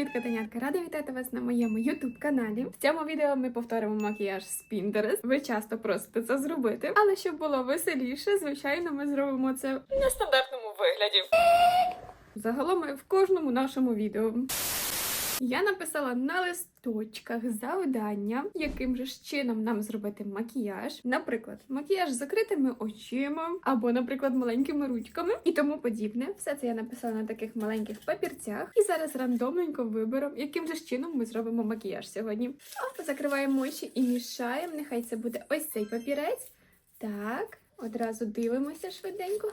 Привіт, котенятка! Рада вітати вас на моєму youtube каналі. В цьому відео ми повторимо макіяж з Pinterest. Ви часто просите це зробити, але щоб було веселіше, звичайно, ми зробимо це в нестандартному вигляді. Загалом Ми в кожному нашому відео. Я написала на листочках завдання, яким же чином нам зробити макіяж. Наприклад, макіяж з закритими очима, або, наприклад, маленькими ручками і тому подібне. Все це я написала на таких маленьких папірцях. І зараз рандомненько виберемо, яким же чином ми зробимо макіяж сьогодні. Оп, закриваємо очі і мішаємо. Нехай це буде ось цей папірець. Так, одразу дивимося швиденько.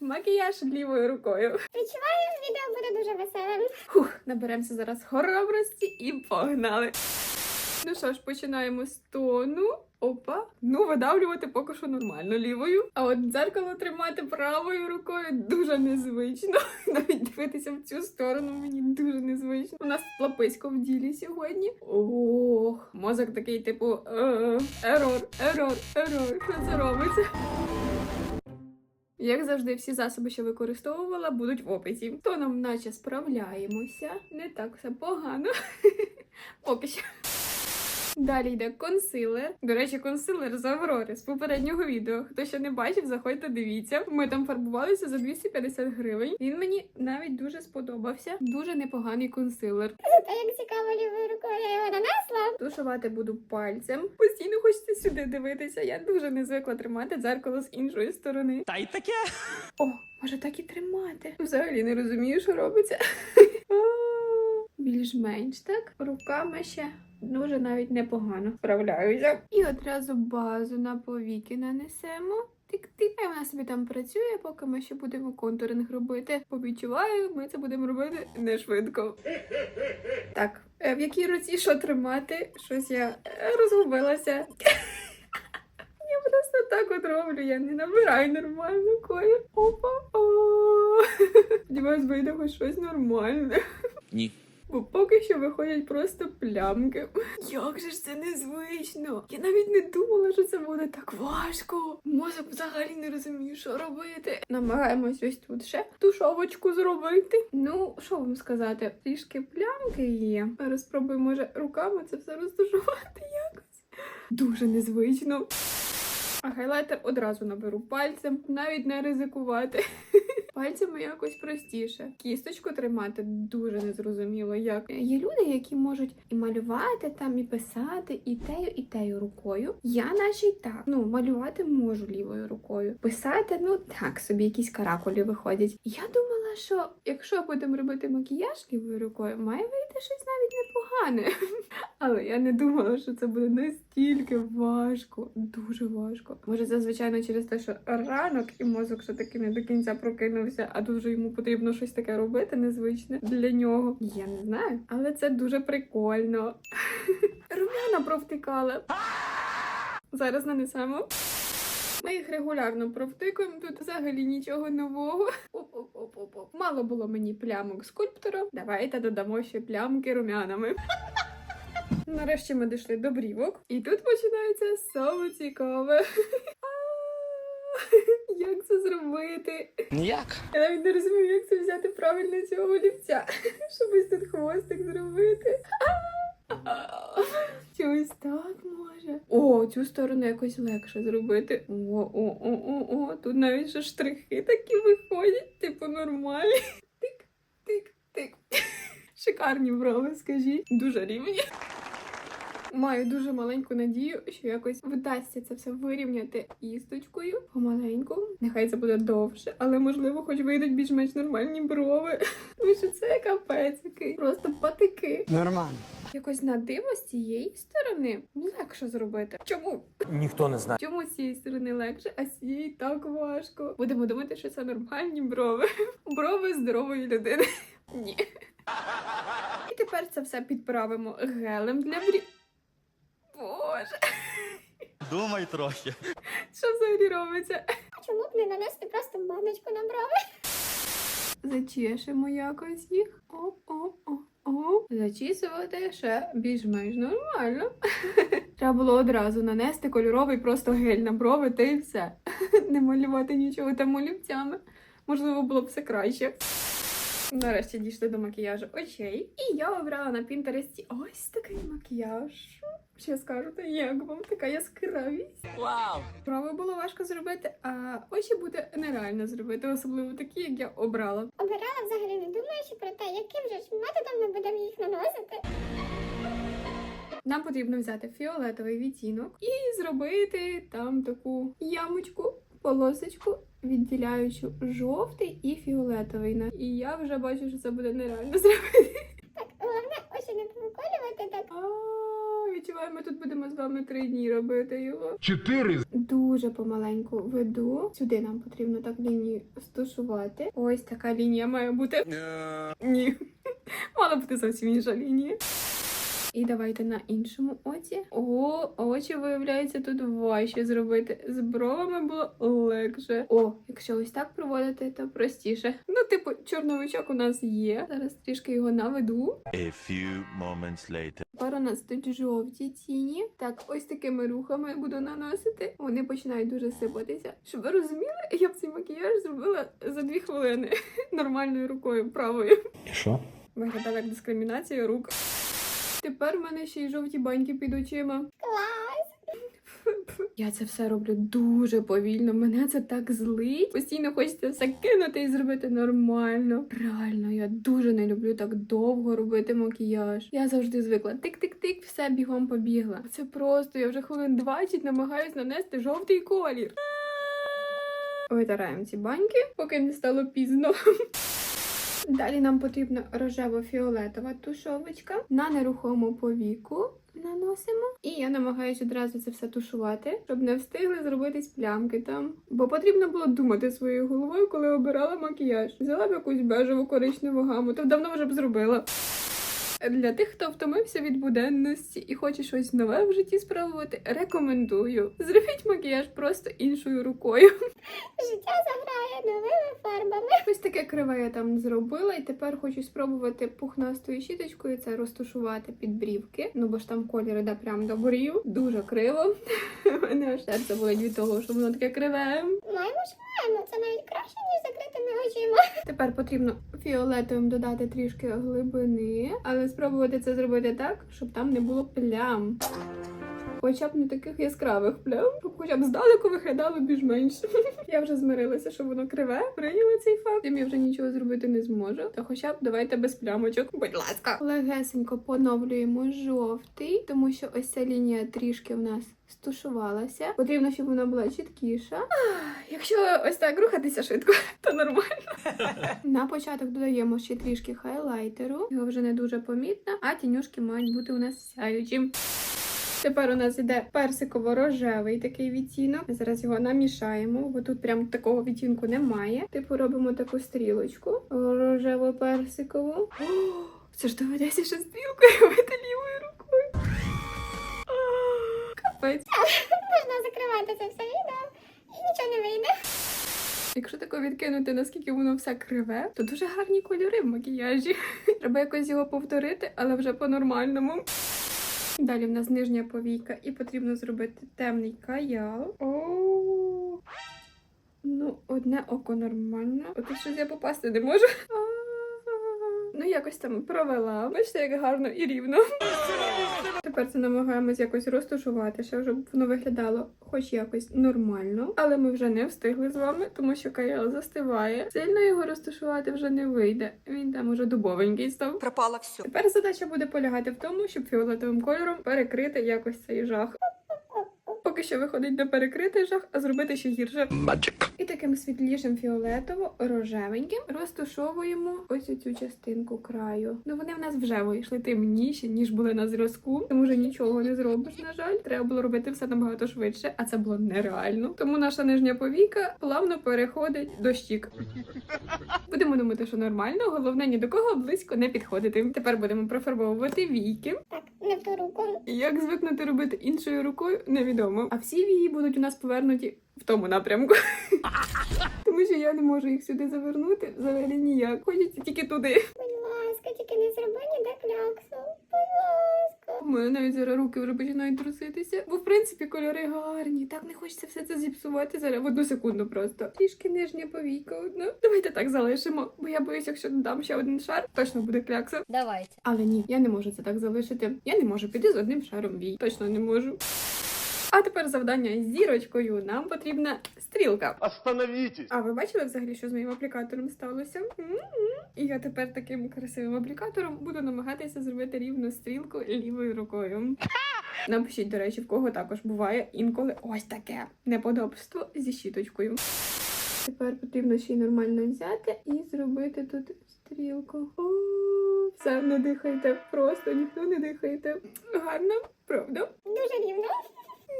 Макіяж лівою рукою. Відчуваю, відео буде дуже веселим. Фух, наберемося зараз хоробрості і погнали. Ну що ж, починаємо з тону. Опа. Ну, видавлювати поки що нормально лівою. А от дзеркало тримати правою рукою дуже незвично. Навіть дивитися в цю сторону мені дуже незвично. У нас лаписько в ділі сьогодні. Ох, мозок такий, типу, е, ерор, ерор, ерор. Що це робиться? Як завжди, всі засоби, що використовувала, будуть в описі. То нам наче справляємося. Не так все погано. Поки що. Далі йде консилер. До речі, консилер з Аврори з попереднього відео. Хто ще не бачив, заходьте, дивіться. Ми там фарбувалися за 250 гривень. Він мені навіть дуже сподобався. Дуже непоганий консилер. Зато як цікаво лівою рукою я його нанесла. Тушувати буду пальцем. Постійно хочеться сюди дивитися. Я дуже не звикла тримати дзеркало з іншої сторони. Та й таке. О, може так і тримати. Взагалі не розумію, що робиться. Більш-менш так. Руками ще дуже навіть непогано справляюся. І одразу базу на повіки нанесемо. Тик-тик. А вона собі там працює, поки ми ще будемо контуринг робити. Повідчуваю, ми це будемо робити не швидко. Так, е, в якій руці що тримати? Щось я е, розгубилася. Я просто так от роблю, я не набираю нормально колір. Опа. Сподіваюсь, вийде хоч щось нормальне. Ні. Бо поки що виходять просто плямки. Як же ж це незвично? Я навіть не думала, що це буде так важко. Мозок взагалі не розумію, що робити. Намагаємось ось тут ще тушовочку зробити. Ну, що вам сказати? Трішки плямки є. Зараз спробую, може, руками це все розтушувати якось. Дуже незвично. А хайлайтер одразу наберу пальцем, навіть не ризикувати. Пальцями якось простіше. Кісточку тримати дуже незрозуміло як. Є люди, які можуть і малювати там, і писати, і тею, і тею рукою. Я наче й так. Ну, малювати можу лівою рукою. Писати, ну так, собі якісь каракулі виходять. Я думала, що якщо будемо робити макіяж лівою рукою, має вийти щось навіть непогане. Але я не думала, що це буде настільки важко, дуже важко. Може, це звичайно через те, що ранок і мозок ще таки не до кінця прокинувся, а дуже йому потрібно щось таке робити незвичне для нього. Я не знаю, але це дуже прикольно. Румяна провтикала. Зараз нанесемо. Ми їх регулярно провтикуємо, тут взагалі нічого нового. Оп-оп-оп-оп. Мало було мені плямок скульптора. Давайте додамо ще плямки румянами. Нарешті ми дійшли до брівок, і тут починається саме цікаве. Як це зробити? Ніяк. Я навіть не розумію, як це взяти правильно цього олівця, щоб ось тут хвостик зробити. А, Чи ось так може? О, цю сторону якось легше зробити. О, о, о, о, о. Тут навіть ще штрихи такі виходять, типу нормальні. Тик, тик, тик. Шикарні брови, скажіть. Дуже рівні. Маю дуже маленьку надію, що якось вдасться це все вирівняти істочкою помаленьку. Нехай це буде довше, але можливо, хоч вийдуть більш-менш нормальні брови. Тому що це капець який. Просто патики. Нормально. Якось на диво з цієї сторони легше зробити. Чому? Ніхто не знає. Чому з цієї сторони легше, а з цієї так важко? Будемо думати, що це нормальні брови. Брови здорової людини. Ні. І тепер це все підправимо гелем для брів. Боже, Думай трохи. що взагалі робиться? А чому б не нанести просто баночку на брови? Зачешемо якось їх. О-о-о-о. Зачісувати ще більш-менш нормально. Треба було одразу нанести кольоровий просто гель на брови, та і все. Не малювати нічого там олівцями. Можливо, було б все краще. Нарешті дійшли до макіяжу очей. І я обрала на Пінтересті ось такий макіяж. Що скажете, як вам така яскравість? Вау! Брови було важко зробити, а очі буде нереально зробити, особливо такі, як я обрала. Обирала взагалі не думаючи про те, яким же ж методом ми будемо їх наносити. Нам потрібно взяти фіолетовий відтінок і зробити там таку ямочку, полосочку, відділяючу жовтий і фіолетовий. На- І я вже бачу, що це буде нереально зробити. Так, головне очі не повиколювати так. Відчуваю, ми тут будемо з вами три дні робити його. Чотири Дуже помаленьку веду. Сюди нам потрібно так лінію стушувати. Ось така лінія має бути. Ні. Мала бути зовсім інша лінія. І давайте на іншому оці. О, очі, виявляється, тут важче зробити. З бровами було легше. О, якщо ось так проводити, то простіше. Ну, типу, чорновичок у нас є. Зараз трішки його наведу. A few moments later. Тепер у нас тут жовті тіні. Так, ось такими рухами буду наносити. Вони починають дуже сипатися. Щоб ви розуміли, я б цей макіяж зробила за дві хвилини нормальною рукою правою. І що? Виглядала як дискримінація рук. Тепер в мене ще й жовті баньки під очима. Клас! Я це все роблю дуже повільно. Мене це так злить. Постійно хочеться все кинути і зробити нормально. Реально, я дуже не люблю так довго робити макіяж. Я завжди звикла тик-тик-тик, все бігом побігла. Це просто я вже хвилин 20 намагаюсь нанести жовтий колір. Витираємо ці баньки, поки не стало пізно. Далі нам потрібна рожево-фіолетова тушовочка на нерухому повіку наносимо. І я намагаюся одразу це все тушувати, щоб не встигли зробитись плямки там. Бо потрібно було думати своєю головою, коли обирала макіяж. Взяла б якусь бежеву коричневу гаму, то давно вже б зробила. Для тих, хто втомився від буденності і хоче щось нове в житті спробувати, рекомендую. Зробіть макіяж просто іншою рукою. Життя таке криве я там зробила, і тепер хочу спробувати пухнастою щіточкою це розташувати під брівки. Ну бо ж там колір іде прямо до борів. Дуже криво. Мене аж серце болить від того, що воно таке криве. Маємо ж маємо. Це навіть краще, ніж закритими очима. Тепер потрібно фіолетовим додати трішки глибини, але спробувати це зробити так, щоб там не було плям. Хоча б не таких яскравих плям, хоча б здалеку виглядало більш-менш. Я вже змирилася, що воно криве, прийняла цей факт. Тим я вже нічого зробити не зможу. Та хоча б давайте без плямочок. Будь ласка. Легесенько поновлюємо жовтий, тому що ось ця лінія трішки в нас стушувалася. Потрібно, щоб вона була чіткіша. Ах, Якщо ось так рухатися швидко, то нормально. На початок додаємо ще трішки хайлайтеру. Його вже не дуже помітно, а тінюшки мають бути у нас сяючі. Тепер у нас іде персиково-рожевий такий відтінок. Ми зараз його намішаємо, бо тут прям такого відтінку немає. Типу робимо таку стрілочку рожево-персикову. Це ж доведеться ще стрілкою робити лівою рукою. Капець. Можна закривати це все відео і нічого не вийде. Якщо тако відкинути, наскільки воно все криве, то дуже гарні кольори в макіяжі. Треба якось його повторити, але вже по-нормальному. Далі в нас нижня повійка, і потрібно зробити темний каял. О, ну, одне око нормально. От щось я попасти не можу. Ну, якось там провела. Бачите, як гарно і рівно. Тепер це намагаємось якось розташувати, щоб воно виглядало хоч якось нормально. Але ми вже не встигли з вами, тому що каял застиває. Сильно його розташувати вже не вийде. Він там уже дубовенький став. пропало все. Тепер задача буде полягати в тому, щоб фіолетовим кольором перекрити якось цей жах. Поки що виходить не перекрити жах, а зробити ще гірше. Magic. І таким світлішим фіолетово-рожевеньким розташовуємо ось цю частинку краю. Ну вони в нас вже вийшли темніші, ніж були на зразку. Тому вже нічого не зробиш, на жаль. Треба було робити все набагато швидше, а це було нереально. Тому наша нижня повіка плавно переходить до щік. Будемо думати, що нормально, головне ні до кого близько не підходити. Тепер будемо профарбовувати війки. Так, в ту руку. Як звикнути робити іншою рукою, невідомо. А всі вії будуть у нас повернуті в тому напрямку. Тому що я не можу їх сюди завернути взагалі ніяк. Хочеться тільки туди. Будь ласка, тільки не зроби ніде кляксу. Ласка. мене навіть зараз руки вже починають труситися. Бо в принципі кольори гарні. Так не хочеться все це зіпсувати зараз в одну секунду просто. Трішки нижня повійка одна. Давайте так залишимо, бо я боюсь, якщо додам ще один шар, точно буде клякса. Давайте. Але ні, я не можу це так залишити. Я не можу піти з одним шаром вій. Точно не можу. А тепер завдання з зірочкою. Нам потрібна стрілка. Остановитесь! А ви бачили взагалі, що з моїм аплікатором сталося? М-м. І я тепер таким красивим аплікатором буду намагатися зробити рівну стрілку лівою рукою. Напишіть, до речі, в кого також буває інколи ось таке неподобство зі щіточкою. Тепер потрібно ще й нормально взяти і зробити тут стрілку. О, все, не дихайте, просто ніхто не дихайте. Гарно, правда? Дуже рівно.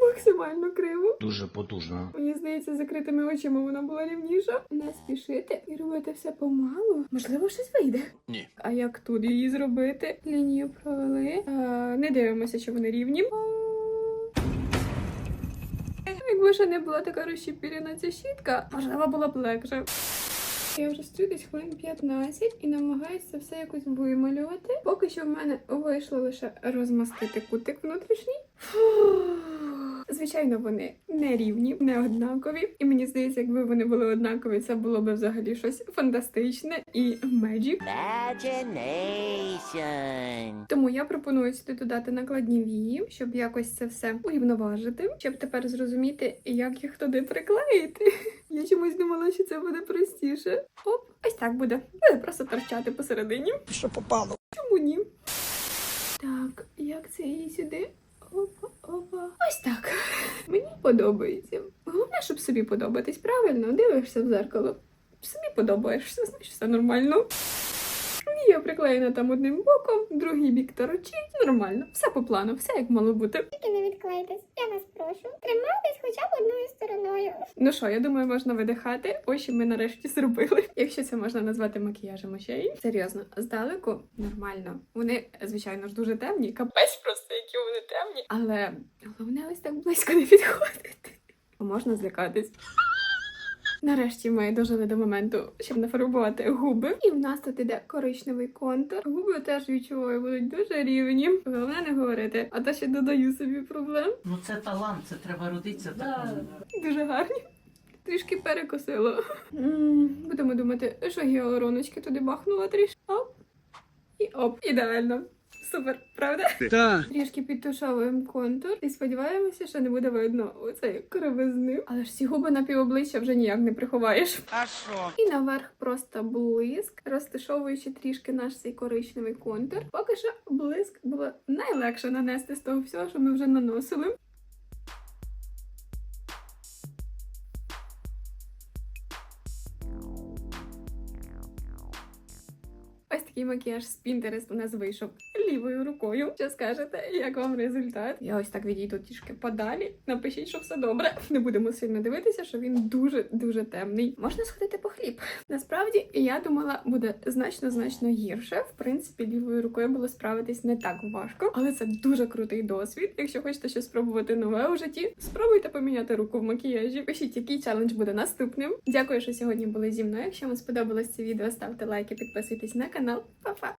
Максимально криво. Дуже потужно. Мені здається, закритими очима вона була рівніша. Не спішити і робити все помалу. Можливо, щось вийде. Ні. А як тут її зробити? Лінію провели. А, не дивимося, чи вони рівні. Якби ще не була така розщепірена ця щітка, можливо, було б легше. Я вже стою десь хвилин 15 і намагаюся все якось вималювати. Поки що в мене вийшло лише розмастити кутик внутрішній. Фух. Звичайно, вони не рівні, не однакові. І мені здається, якби вони були однакові, це було б взагалі щось фантастичне і magic. Imagination. Тому я пропоную сюди додати накладні вії, щоб якось це все урівноважити, щоб тепер зрозуміти, як їх туди приклеїти. Я чомусь думала, що це буде простіше. Оп, ось так буде. Буде просто торчати посередині. Що попало? Чому ні? Так, як це її сюди? Ось так. Мені подобається. Головне, щоб собі подобатись. Правильно, дивишся в зеркало. Собі подобаєшся, значить все нормально. Я приклеєна там одним боком, другий бік торочить. Нормально, все по плану, все як мало бути. Тільки не відклейтесь. Я вас прошу. Тримайтесь хоча б одною стороною. Ну що, я думаю, можна видихати. Очі ми нарешті зробили. Якщо це можна назвати макіяжем очей. Серйозно, здалеку нормально. Вони, звичайно ж, дуже темні. Капець просто, які вони темні. Але головне ось так близько не підходити. Можна злякатись. Нарешті ми дожили до моменту, щоб нафарбувати губи. І в нас тут іде коричневий контур. Губи теж відчуваю, будуть дуже рівні. Головне не говорити, а то ще додаю собі проблем. Ну це талант, це треба родитися таким. Дуже гарні. Трішки перекосило. Будемо думати, що гіалуроночки туди бахнула трішки. Оп. І оп. Ідеально. Супер, правда? Так. Трішки підтушовуємо контур і сподіваємося, що не буде видно оцей кривизни. Але ж ці губи на півобличчя вже ніяк не приховаєш. А що? І наверх просто блиск, розташовуючи трішки наш цей коричневий контур. Поки що блиск було найлегше нанести з того всього, що ми вже наносили. Ось такий макіяж з Pinterest у нас вийшов лівою рукою. Що скажете, як вам результат? Я ось так відійду трішки подалі. Напишіть, що все добре. Не будемо сильно дивитися, що він дуже дуже темний. Можна сходити по хліб. Насправді я думала, буде значно значно гірше. В принципі, лівою рукою було справитись не так важко, але це дуже крутий досвід. Якщо хочете щось спробувати нове у житті, спробуйте поміняти руку в макіяжі. Пишіть, який челендж буде наступним. Дякую, що сьогодні були зі мною. Якщо вам сподобалось це відео, ставте лайки, підписуйтесь на канал. Па-па!